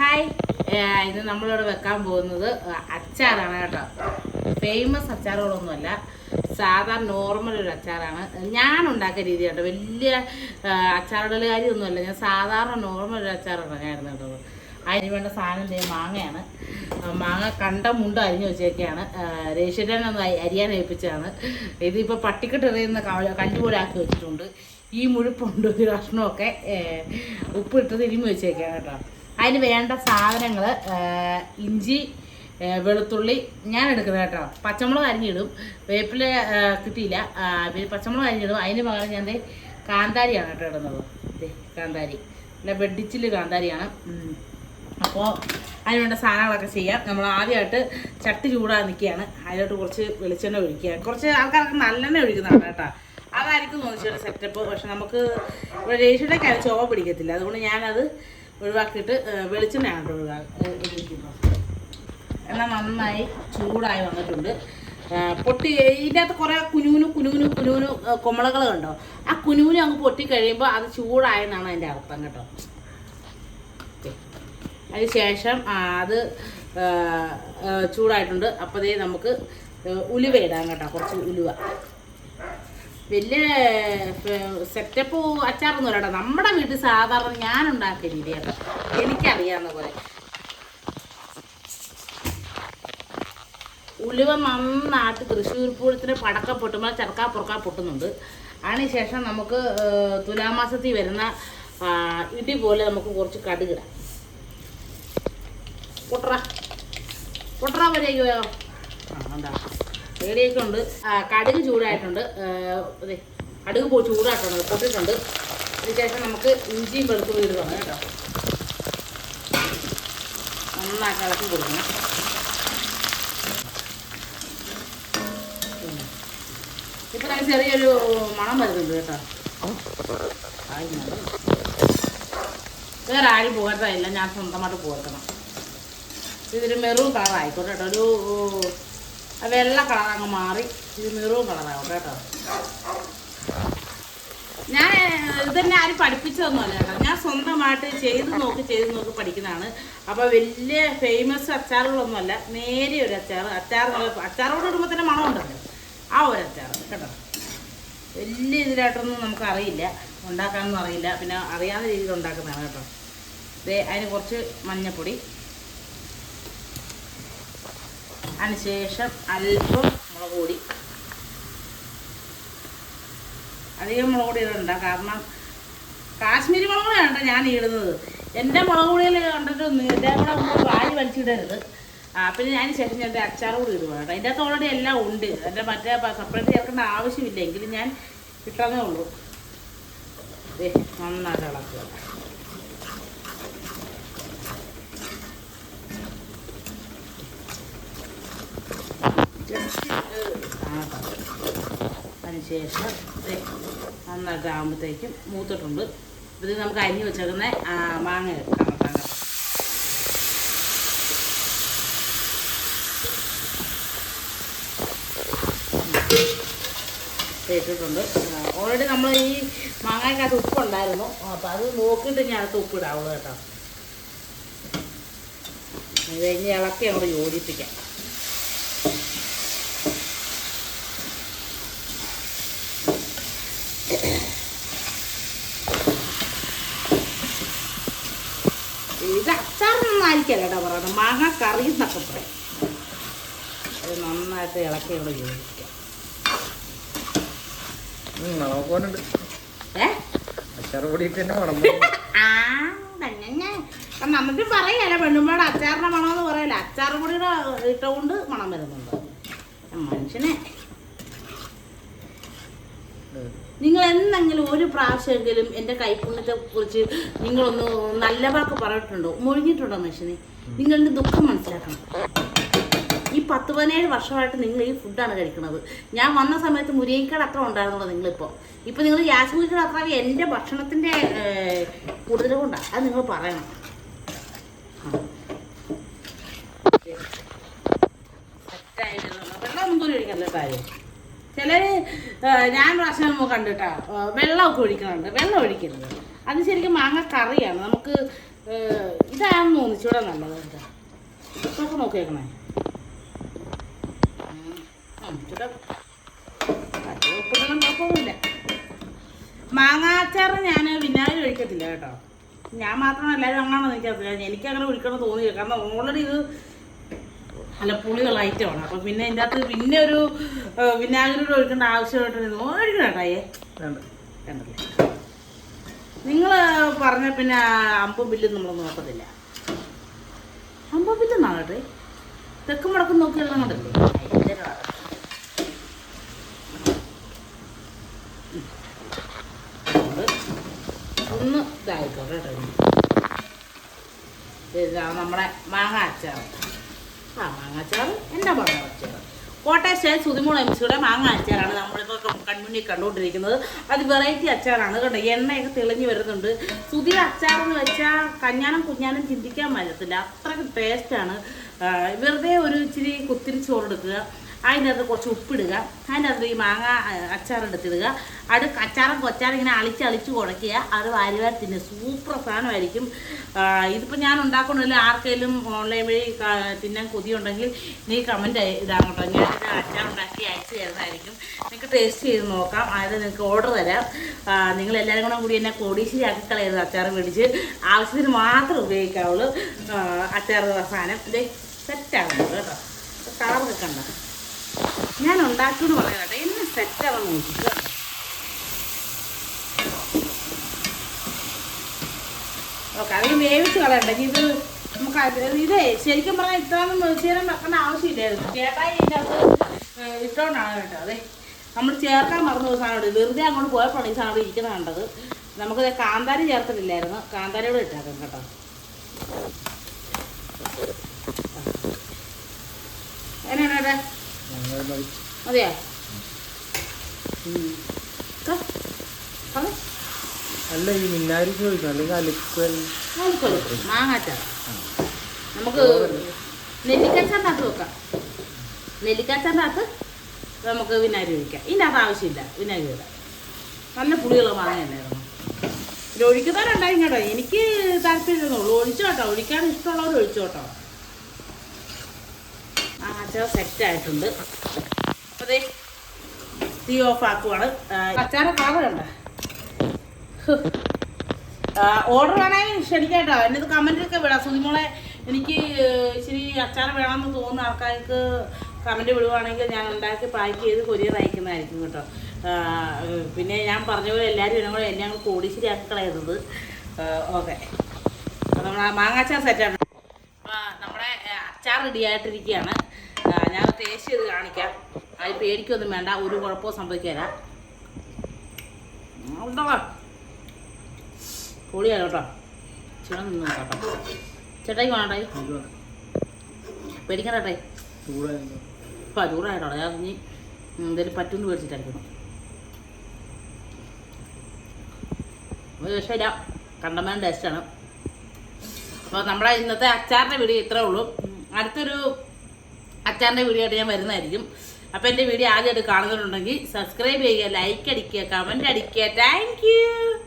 Hi. ഇത് നമ്മളിവിടെ വെക്കാൻ പോകുന്നത് അച്ചാറാണ് കേട്ടോ. ഫേമസ് അച്ചാറുകളൊന്നുമല്ല സാധാരണ നോർമൽ ഒരു അച്ചാറാണ്. ഞാൻ ഉണ്ടാക്കിയ രീതി കേട്ടോ. വലിയ അച്ചാറിടൽ കാര്യമൊന്നുമല്ല. ഞാൻ സാധാരണ നോർമൽ ഒരു അച്ചാറാണ് ഞാൻ കേട്ടോ. അതിന് വേണ്ട സാധനം ചെയ്യാൻ മാങ്ങയാണ്. മാങ്ങ കണ്ട മുണ്ട് അരിഞ്ഞു വെച്ചേക്കാണ്. അരി- അരിയാൻ ഏൽപ്പിച്ചതാണ്. ഇതിപ്പോൾ പട്ടിക്കെട്ട് എറിയുന്ന ക- കല്ല് പോലെ ആക്കി വെച്ചിട്ടുണ്ട്. ഈ മുഴുപ്പുണ്ട് ഒരു കഷ്ണമൊക്കെ. ഉപ്പിട്ട് തിരുമ്മി വെച്ചേക്കാണ് കേട്ടോ. അതിന് വേണ്ട സാധനങ്ങൾ ഇഞ്ചി വെളുത്തുള്ളി ഞാൻ എടുക്കുന്നത് കേട്ടോ. പച്ചമുളക് അരിഞ്ഞിടും. വേപ്പില കിട്ടിയില്ല. പിന്നെ പച്ചമുളക് അരിഞ്ഞിടും. അതിന് പകരം ഞാൻ കാന്താരിയാണ് കേട്ടോ ഇടുന്നത്. കാന്താരി. അല്ല വെഡിച്ചിൽ കാന്താരിയാണ്. അപ്പോൾ അപ്പോൾ അതിനുവേണ്ട സാധനങ്ങളൊക്കെ ചെയ്യാം. നമ്മൾ ആദ്യമായിട്ട് ചട്ടി ചൂടാൻ നിൽക്കുകയാണ്. അതിലോട്ട് കുറച്ച് വെളിച്ചെണ്ണ ഒഴിക്കുക. കുറച്ച് ആൾക്കാർക്ക് നല്ലെണ്ണ ഒഴിക്കുന്നതാണ് കേട്ടോ. അതായിരിക്കും തോന്നിച്ചൊരു സെറ്റപ്പ് പക്ഷെ നമുക്ക് ഇവിടെ രേഷിയുടെയൊക്കെ കാര്യം ചുവ പിടിക്കത്തില്ല. അതുകൊണ്ട് ഞാനത് ഒഴിവാക്കിയിട്ട് വെളിച്ചെണ്ണയാണ് കേട്ടോ എന്നാൽ നന്നായി ചൂടായി വന്നിട്ടുണ്ട്. പൊട്ടി ഇതിന്റെ അകത്ത് കുറേ കുനുവിനു കുനുവിനു കുനുവിനു കുമളകൾ കണ്ടോ? ആ കുനുകുനു അങ്ങ് പൊട്ടി കഴിയുമ്പോൾ അത് ചൂടായെന്നാണ് അതിന്റെ അർത്ഥം കേട്ടോ. അതിന് ശേഷം അത് ചൂടായിട്ടുണ്ട്. അപ്പോഴേ നമുക്ക് ഉലുവ ഇടാം കേട്ടോ. കുറച്ച് ഉലുവ. വലിയ സെറ്റപ്പ് അച്ചാറൊന്നും കേട്ടോ. നമ്മുടെ വീട്ടിൽ സാധാരണ ഞാൻ ഉണ്ടാക്കിയ രീതിയാണ് എനിക്കറിയാവുന്ന പോലെ. ഉലുവ നന്നായിട്ട് തൃശ്ശൂർ പൂരത്തിന് പടക്ക പൊട്ടുമ്പോൾ ചെറുക്കാ പുറക്ക പൊട്ടുന്നുണ്ട്. അതിനുശേഷം നമുക്ക് തുലാമാസത്തിൽ വരുന്ന ഇടി പോലെ നമുക്ക് കുറച്ച് കടുകിടാം പൊട്ടറ. പൊട്ടറ വരെയോ എന്താ? റെഡിയൊക്കെ കടുക് ചൂടായിട്ടുണ്ട്. അതെ കടുക് ചൂടായിട്ടുണ്ട് പൊട്ടിട്ടുണ്ട് അതിനുശേഷം നമുക്ക് ഇഞ്ചിയും വെളുത്തുള്ളി ഇടുകയാണ് കേട്ടോ. നന്നായിട്ട് ഇളക്കി കൊടുക്കണം. ഇപ്പം നമുക്ക് ചെറിയൊരു മണം വരുന്നുണ്ട് കേട്ടോ. വേറെ ആരും പോകത്തല്ല ഞാൻ സ്വന്തമായിട്ട് പോകണം. ഇതൊരു മെറൂൺ കളർ ആയിക്കോട്ടെ കേട്ടോ. ഒരു വെള്ള കളർ അങ്ങ് മാറി. ഇത് നിറവും കളറാവും കേട്ടോ. ഞാൻ ഇതെന്നെ ആരും പഠിപ്പിച്ചതൊന്നുമല്ല കേട്ടോ. ഞാൻ സ്വന്തമായിട്ട് ചെയ്ത് നോക്കി ചെയ്ത് നോക്കി പഠിക്കുന്നതാണ്. അപ്പോൾ വലിയ ഫേമസ് അച്ചാറുകളൊന്നുമല്ല നേരിയ ഒരു അച്ചാർ അച്ചാർ അച്ചാറോട് ഇടുമ്പോൾ തന്നെ മണമുണ്ടല്ലോ ആ ഒരു അച്ചാർ കേട്ടോ. വലിയ ഇതിലായിട്ടൊന്നും നമുക്കറിയില്ല ഉണ്ടാക്കാനൊന്നും അറിയില്ല. പിന്നെ അറിയാവുന്ന രീതിയിൽ ഉണ്ടാക്കുന്നതാണ് കേട്ടോ. അതിന് കുറച്ച് മഞ്ഞൾപ്പൊടി അതിനുശേഷം അല്പം മുളക് പൊടി. അധികം മുളക് പൊടി ഇടണ്ട. കാരണം കാശ്മീരി മുളക് വേണ്ട ഞാൻ ഇടുന്നത്. എന്റെ മുളക് പൊടിയിൽ കണ്ടിട്ട് എന്റെ കൂടെ വാരി വലിച്ചിടരുത്. ആ പിന്നെ അതിന് ശേഷം ഞാൻ എന്റെ അച്ചാർ കൂടി ഇടുക കേട്ടോ. അതിന്റെ അകത്ത് ഓൾറെഡി എല്ലാം ഉണ്ട്. എന്റെ മറ്റേ സെപ്പറേറ്റ് ചേർക്കേണ്ട ആവശ്യമില്ല. എങ്കിലും ഞാൻ ഇട്ടതേ ഉള്ളൂ. നന്നായിട്ട് ഇളക്കുക. അതിനുശേഷം ദേ നന്നായിട്ട് ആകുമ്പോഴത്തേക്കും മൂത്തിട്ടുണ്ട്. ഇത് നമുക്ക് അരിഞ്ഞ് വെച്ചേക്കുന്ന മാങ്ങ എടുക്കാം ഇട്ടിട്ടുണ്ട്. ഓൾറെഡി നമ്മൾ ഈ മാങ്ങയ്ക്കകത്ത് ഉപ്പുണ്ടായിരുന്നു. അപ്പോൾ അത് നോക്കിയിട്ട് ഞാൻ അകത്ത് ഉപ്പിടാവുള്ളൂ കേട്ടോ. ഇത് കഴിഞ്ഞ് ഇളക്കി അങ്ങോട്ട് യോജിപ്പിക്കാം ഇത് അച്ചാറൊന്നും പറയണം മാങ്ങ കറി എന്നൊക്കെ പറയും. അത് നന്നായിട്ട് ഇളക്കി ഇവിടെ യോജിക്കാം നമുക്ക് പറയല്ല പെണ്ണുമ്പോടെ അച്ചാറിന്റെ മണമെന്ന് പറയല്ലേ അച്ചാർ പൊടിയുടെ ഇട്ടുകൊണ്ട് മണം വരുന്നുണ്ട്. മനുഷ്യനെ നിങ്ങൾ എന്തെങ്കിലും ഒരു പ്രാവശ്യമെങ്കിലും എന്റെ കൈപ്പുണ്യത്തെ കുറിച്ച് നിങ്ങളൊന്ന് നല്ല വാക്ക് പറഞ്ഞിട്ടുണ്ടോ? മുഴുകിയിട്ടുണ്ടോ മനുഷ്യനെ? നിങ്ങളുടെ ദുഃഖം മനസ്സിലാക്കണം. ഈ പത്ത് പതിനേഴ് വർഷമായിട്ട് നിങ്ങൾ ഈ ഫുഡാണ് കഴിക്കുന്നത്. ഞാൻ വന്ന സമയത്ത് മുരിങ്ങക്കട അത്ര ഉണ്ടായിരുന്നുള്ളൂ നിങ്ങളിപ്പോൾ ഇപ്പോൾ നിങ്ങൾ യാസൂരിക്കട അത്ര എന്റെ ഭക്ഷണത്തിന്റെ കൂടുതൽ കൊണ്ടാണ്. അത് നിങ്ങൾ പറയണം. വെള്ളം ഒന്നും പോലും ഒഴിക്കല്ല കാര്യം ചിലർ ഞാൻ പ്രാവശ്യം കണ്ടിട്ടാ വെള്ളം വെള്ളമൊക്കെ ഒഴിക്കുന്നുണ്ട് വെള്ളം ഒഴിക്കരുത്. അത് ശരിക്കും മാങ്ങ കറിയാണ്. നമുക്ക് ഇതാണെന്ന് തോന്നിച്ചൂടെ നല്ലത്. എന്താ? ഇപ്പൊക്കെ നോക്കിയേക്കണേ. ഉം. ഉം, ഇച്ചിരി കട്ടി ഉപ്പിടണം കുഴപ്പമൊന്നുമില്ല മാങ്ങാച്ചാറ് ഞാൻ വിനാഗിരി ഒഴിക്കത്തില്ല കേട്ടോ. ഞാൻ മാത്രമല്ല എല്ലാവരും അങ്ങനെ എനിക്കറിയില്ല. എനിക്കങ്ങനെ ഒഴിക്കണം തോന്നിയില്ല. കാരണം ഓൾറെഡി ഇത് നല്ല പുളിയുള്ള ഐറ്റമാണ് അപ്പം പിന്നെ ഇതിന്റെ അകത്ത് പിന്നെ ഒരു വിനാഗിരി ഒഴിക്കേണ്ട ആവശ്യമായിട്ട് ഒഴിക്കണം കേട്ടായേ കണ്ടല്ലേ? നിങ്ങൾ പറഞ്ഞ പിന്നെ അമ്പും ബില്ല് നമ്മൾ നോക്കത്തില്ല. അമ്പും ബില്ല് നാളെ തെക്ക് മുടക്കം നോക്കിയാലും കണ്ടല്ലേ. ഒന്ന് ഇതായിക്കോട്ടെ കേട്ടോ. നമ്മുടെ മാങ്ങ അച്ചാർ ആ മാങ്ങ അച്ചാർ എന്റെ മാങ്ങ അച്ചാറ് കോട്ടയം സ്റ്റേറ്റ് സുതിമോൾ എം സിയുടെ മാങ്ങ അച്ചാറാണ് നമ്മളിപ്പോൾ കൺമുന്നിൽ കണ്ടുകൊണ്ടിരിക്കുന്നത്. അത് വെറൈറ്റി അച്ചാറാണ് കേട്ടോ എണ്ണയൊക്കെ തെളിഞ്ഞു വരുന്നുണ്ട്. സുതി അച്ചാർ എന്ന് വെച്ചാൽ കഞ്ഞാനും കുഞ്ഞാനും ചിന്തിക്കാൻ പറ്റത്തില്ല അത്രയ്ക്ക് ടേസ്റ്റാണ് വെറുതെ ഒരു ഇച്ചിരി കുത്തിരി ചോറെടുക്കുക അതിന്റെ അകത്ത് കുറച്ച് ഉപ്പിടുക അതിനകത്ത് ഈ മാങ്ങ അച്ചാർ എടുത്തിടുക അത് അച്ചാറും കൊച്ചാറും ഇങ്ങനെ അളിച്ച് അളിച്ച് കുഴയ്ക്കുക. അത് വാരി വാരി സൂപ്പർ സാധനമായിരിക്കും. ഇതിപ്പോൾ ഞാൻ ഉണ്ടാക്കണമെങ്കിൽ ആർക്കെങ്കിലും ഓൺലൈൻ വഴി തിന്നാൻ കൊതിയുണ്ടെങ്കിൽ നീ കമന്റ് ഇടാൻ കേട്ടോ. ഞാൻ അച്ചാർ ഉണ്ടാക്കി അയച്ചു തരുന്നതായിരിക്കും. നിങ്ങൾക്ക് ടേസ്റ്റ് ചെയ്ത് നോക്കാം. അതായത് നിങ്ങൾക്ക് ഓർഡർ തരാം. നിങ്ങൾ എല്ലാവരും കൂടെ കൂടി എന്നെ കോടീശ്ശേരി ആക്കി കളയരുത് അച്ചാർ മേടിച്ച്. ആവശ്യത്തിന് മാത്രം ഉപയോഗിക്കാവുള്ളൂ അച്ചാർ സാധനം. ഇത് സെറ്റാണ് കേട്ടോ. കളറൊക്കെ കണ്ടോ? ഞാൻ ഉണ്ടാക്കുമെന്ന് പറയാം കേട്ടോ എന്നെ സെറ്റാവാൻ നോക്കുക ഓക്കെ അത് വേവിച്ച് കളയണ്ട. ഇത് നമുക്ക് ഇതേ ശരിക്കും പറഞ്ഞാൽ ഇത്രയൊന്നും ചേരാൻ വെക്കേണ്ട ആവശ്യമില്ലായിരുന്നു ചേട്ടായി ഇതിന്റെ അകത്ത് ഇട്ടോണ്ടാണ് കേട്ടോ. അതെ നമ്മൾ ചേർക്കാൻ മറന്നു പോയ സാധനം വെറുതെ അങ്ങോട്ട് പോയപ്പോഴാണ് ഈ സാധനം ഇരിക്കുന്നത് കണ്ടത്. നമുക്കത് കാന്താരി ചേർത്തിട്ടില്ലായിരുന്നു. കാന്താരിയോട് ഇട്ടേക്കാം കേട്ടോ. എങ്ങനെയാണ്. മതിയോ. അല്ല ഈ മിന്നാരി ചോദിക്കണം. അല്ലെങ്കിൽ അലുക്കൽ. മാങ്ങാച്ചാർ നമുക്ക് നെല്ലിക്കച്ചാറിനകത്ത് വെക്കാം. നെല്ലിക്കച്ചാറിനകത്ത് നമുക്ക് വിനാഗിരി ഒഴിക്കാം. ഇതിന്റെ അത് ആവശ്യമില്ല. വിനാഗിരി ഇടാം. നല്ല പുളിയുള്ള മാങ്ങയല്ലായിരുന്നു. ഇത് ഒഴിക്കുന്നവരുണ്ടായി കേട്ടോ. എനിക്ക് താല്പര്യമൊന്നുള്ളൂ ഒഴിച്ചോട്ടോ. ഒഴിക്കാൻ ഇഷ്ടമുള്ളവർ ഒഴിച്ചു കേട്ടോ ആ അച്ചാർ സെറ്റ് ആയിട്ടുണ്ട്. അപ്പോൾ ദേ തീ ഓഫ് ആക്കുവാണ്. അച്ചാറ കളർ കണ്ട? ഓർഡർ വേണമെങ്കിൽ ക്ഷണിക്കാട്ടോ. എന്നത് കമന്റൊക്കെ വിടാം. സുതിമോളെ എനിക്ക് ഇച്ചിരി അച്ചാർ വേണമെന്ന് തോന്നുന്ന ആൾക്കാർക്ക് കമന്റ് വിടുവാണെങ്കിൽ ഞാൻ ഉണ്ടാക്കി പാക്ക് ചെയ്ത് കൊരിയർ അയക്കുന്നതായിരിക്കും കേട്ടോ. പിന്നെ ഞാൻ പറഞ്ഞ പോലെ എല്ലാവരും എന്നെ കൂടെ എന്നെ ഞങ്ങൾ കോടീശ്ശേരി ആക്കി കളയുന്നത് ഓക്കെ നമ്മൾ മാങ്ങാച്ചാർ സെറ്റാണ് നമ്മുടെ അച്ചാർ റെഡി ആയിട്ടിരിക്കുകയാണ്. ഞാൻ ടേസ്റ്റ് ചെയ്ത് കാണിക്കാം. അത് പേടിക്കൊന്നും വേണ്ട. ഒരു കുഴപ്പവും സംഭവിക്കില്ല ഉണ്ടോ? പൊളിയാണ് കേട്ടോ. ചേട്ടൻ നിന്ന് കേട്ടോ. ചേട്ടായി വേണേ പേടിക്കണ്ടേ ഇപ്പം ചൂടായിട്ടോ. ഞാൻ ഇനി എന്തെങ്കിലും പറ്റുമെന്ന് പേടിച്ചിട്ടായിരിക്കണം ഒരു രക്ഷയില്ല. കണ്ടമാൻ ടേസ്റ്റാണ് അപ്പോൾ നമ്മുടെ ഇന്നത്തെ അച്ചാറിന്റെ വീഡിയോ ഇത്രേ ഉള്ളൂ. അടുത്തൊരു അച്ചാറിന്റെ വീഡിയോ ആയിട്ട് ഞാൻ വരുന്നതായിരിക്കും. അപ്പോൾ എന്റെ വീഡിയോ ആദ്യമായിട്ട് കാണുന്നുണ്ടെങ്കിൽ സബ്സ്ക്രൈബ് ചെയ്യുക ലൈക്ക് അടിക്കുക കമന്റ് അടിക്കുക. താങ്ക്